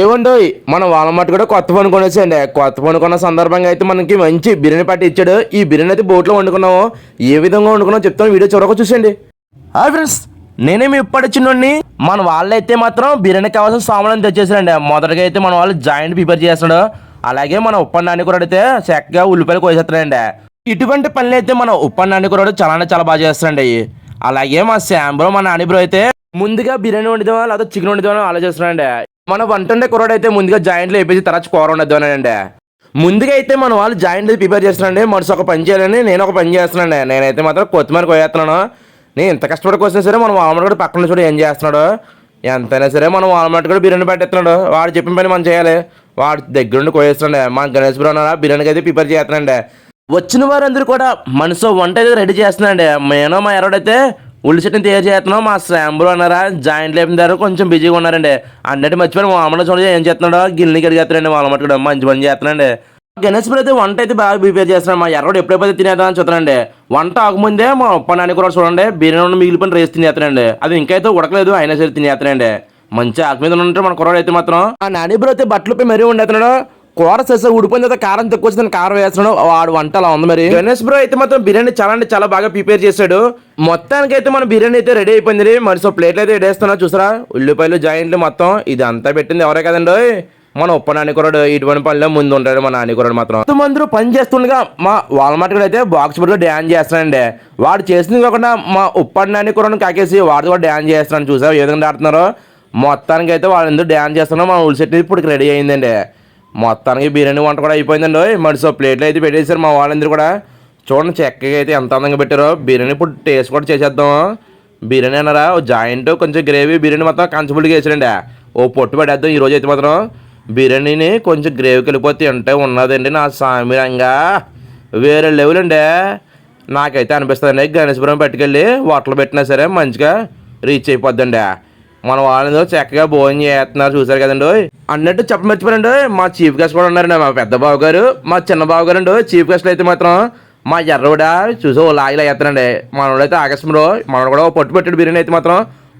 ఏమండోయ్ మన వాలమార్ట్ కూడా కొత్త పని కొనేసండి కొత్త పని కొన్న సందర్భంగా అయితే మనకి మంచి బిర్యానీ పార్టీ ఇచ్చాడు. ఈ బిర్యానీ అయితే బోట్లో వండుకున్నాము. ఏ విధంగా వండుకున్నామో చెప్తాను. వీడియో చూడక చూసండి హాయ్ ఫ్రెండ్స్ నేనే మీ ఇప్పటి చిన్నోడిని మన వాళ్ళైతే మాత్రం బిర్యానీ కావాల్సిన సామాన్లు తెచ్చేసారండి. మొదటగా అయితే మన వాళ్ళు జాయింట్ ప్రిపేర్ చేస్తున్నాడు. అలాగే మన ఉప్పన్నాన్ని కూడా అయితే చక్కగా ఉల్లిపాయలు కోసేస్తున్నాడండి. ఇటువంటి పనులు అయితే మన ఉప్పన్నాన్ని కూడా చాలా చాలా బాగా చేస్తాడండి అలాగే మా శాంబ్రో మా నాని బ్రో అయితే ముందుగా బిర్యానీ వండుదామా లేదా చికెన్ వండుదామా ఆలోచిస్తున్నాడండి. మన వంట వండే కుర్రాడు అయితే ముందుగా జాయింట్లో వేపేసి తర్వాత కూర వండుదామనండి. ముందుగా అయితే మన వాళ్ళు జాయింట్ ప్రిపేర్ చేస్తున్నాండి మనసు ఒక పని చేయాలని నేను ఒక పని చేస్తున్నాండి నేనైతే మాత్రం కొత్తిమీర కోయేస్తున్నాను నేను ఎంత కష్టపడి కోసినా సరే మన వాళ్ళ కూడా పక్కన చూడు ఏం చేస్తున్నాడు. ఎంతైనా సరే మనం వాల్మార్ట్ కూడా బిర్యానీ పెట్టేస్తున్నాడు. వాడు చెప్పిన పని మనం చేయాలి. వాడు దగ్గరుండి కోయేస్తున్నాడు. మన గణేష్ బ్రో బిర్యానీకి అయితే ప్రిపేర్ చేస్తున్నాండి వచ్చిన వారందరూ కూడా మనసు వంట అయితే రెడీ చేస్తున్నాండి నేను మా ఎరడైతే ఉల్లి చెట్టుని తయారు చేస్తున్నాం మా శాంబులు అన్నారా? జాయింట్లు అయిపోయిన తర్వాత కొంచెం బిజీగా ఉన్నారండి. అన్నట్టు మర్చిపోయి మా అమ్మలో చూడండి ఏం చేస్తున్నాడో గిన్నె కడిగేస్తున్నాండి వాళ్ళ మట్టుకు కూడా మంచి పని చేస్తున్నాండి గణేష్ అయితే వంట అయితే బాగా ప్రిపేర్ చేస్తున్నాను మా ఎర్రడు ఎప్పుడైతే తినేద్దాం అని చూస్తున్నాండి వంట ఆకముందే మా ఉప్పనాన్ని కూడా చూడండి బిర్యానీ మిగిలిపోయిన రేసి తినేస్తానండి అది ఇంకా అయితే ఉడకలేదు అయినా సరే తినేస్తానండి మంచి ఆకు మీద ఉంటే మన కుర్రాడు అయితే మాత్రం. ఆ నాని బ్రో అయితే బట్టలపై మరీ ఉండేస్తున్నాడు కూర చేస్తే ఉడిపోయిన తర్వాత కారం తక్కువ వచ్చిందని కారం వేస్తున్నాడు వాడు వంట అలా ఉంది మరి. గణేష్ బ్రో అయితే మాత్రం బిర్యానీ చాలా అంటే చాలా బాగా ప్రిపేర్ చేశాడు. మొత్తానికి అయితే మన బిర్యానీ అయితే రెడీ అయిపోయింది మరి సో ప్లేట్లు అయితే వేస్తున్నా చూసారా? ఉల్లిపాయలు జాయింట్లు మొత్తం ఇది అంతా పెట్టింది ఎవరే కదండి? మన ఉప్ప నానికూరడు ఇటువంటి పనిలో ముందు ఉంటాడు మా నానికూరడు మాత్రం. అందరూ పని చేస్తుండగా మా వాల్మార్ట్ కూడా అయితే బాక్స్ పట్టుకు డ్యాన్స్ చేస్తానండి వాడు చేసింది కాకుండా మా ఉప్పటి నానికూరను కాకేసి వాడు కూడా డ్యాన్స్ చేస్తున్నాను చూసారా ఏ విధంగా ఆడుతున్నారో? మొత్తానికి అయితే వాళ్ళందరూ డ్యాన్స్ చేస్తున్నారు మా ఉల్సెట్ ఇప్పుడు రెడీ అయిందండి. మొత్తానికి బిర్యానీ వంట కూడా అయిపోయిందండి మరి సో ప్లేట్లు అయితే పెట్టేశారు మా వాళ్ళందరూ కూడా. చూడండి చక్కగా అయితే ఎంత అందంగా పెట్టారో. బిర్యానీ ఇప్పుడు టేస్ట్ కూడా చేసేద్దాం. బిర్యానీ అన్నారా ఓ జాయింట్ కొంచెం గ్రేవీ బిర్యానీ మొత్తం కంచబుల్గా వేసారండి. ఓ పొట్టు పడేద్దాం ఈరోజు అయితే మాత్రం. బిర్యానీని కొంచెం గ్రేవీకి వెళ్ళిపోతే తింటే ఉన్నదండి నా సామిరంగా. వేరే లెవెల్ అండి. నాకైతే అనిపిస్తుందండి గణేశపురం పెట్టుకెళ్ళి హోటల్ పెట్టినా సరే మంచిగా రీచ్ అయిపోద్దండి. మన వాళ్ళని చక్కగా భోజనం చేస్తున్నారు చూసారు కదండి. అన్నట్టు చెప్ప మర్చిపోయారండి మా చీఫ్ గెస్ట్ కూడా ఉన్నారండి మా పెద్ద బాబు గారు మా చిన్న బాబు గారు అండి చీఫ్ గెస్ట్లు అయితే మాత్రం మా ఎర్రవిడ చూసి ఓ లాగిలా వేస్తానండి మనోడైతే ఆగస్టులో మనోడు కూడా పట్టు పెట్టాడు బిర్యానీ అయితే మాత్రం.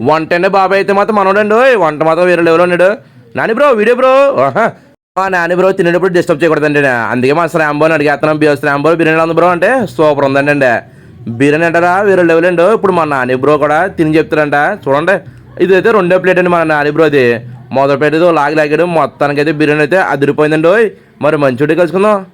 వంట అండి బాబాయ్ అయితే మాత్రం మనోడండి. వంట మాత్రం వేరే లెవెల్ ఉన్నాడు. Nani bro video bro. మా నాని బ్రో తినేటప్పుడు డిస్టర్బ్ చేయకూడదండి. అందుకే మా శ్రాంబోని అడిగేస్తున్నాం బియో శ్రాంబో బిర్యానీ ఉంది బ్రో? అంటే సూపర్ ఉందండి అండి. బిర్యానీ అంటారా వేరే లెవెల్ అండి ఇప్పుడు మా నాని బ్రో కూడా తిని చెప్తారంట. చూడండి. ఇదైతే రెండో ప్లేట్ అండి మా నాని బ్రోది మొదటి ప్లేట్ లాగి లాగాడు. మొత్తానికి అయితే బిర్యానీ అయితే అదిరిపోయిందండి ఓయ్. మరి మంచి కలుసుకుందాం.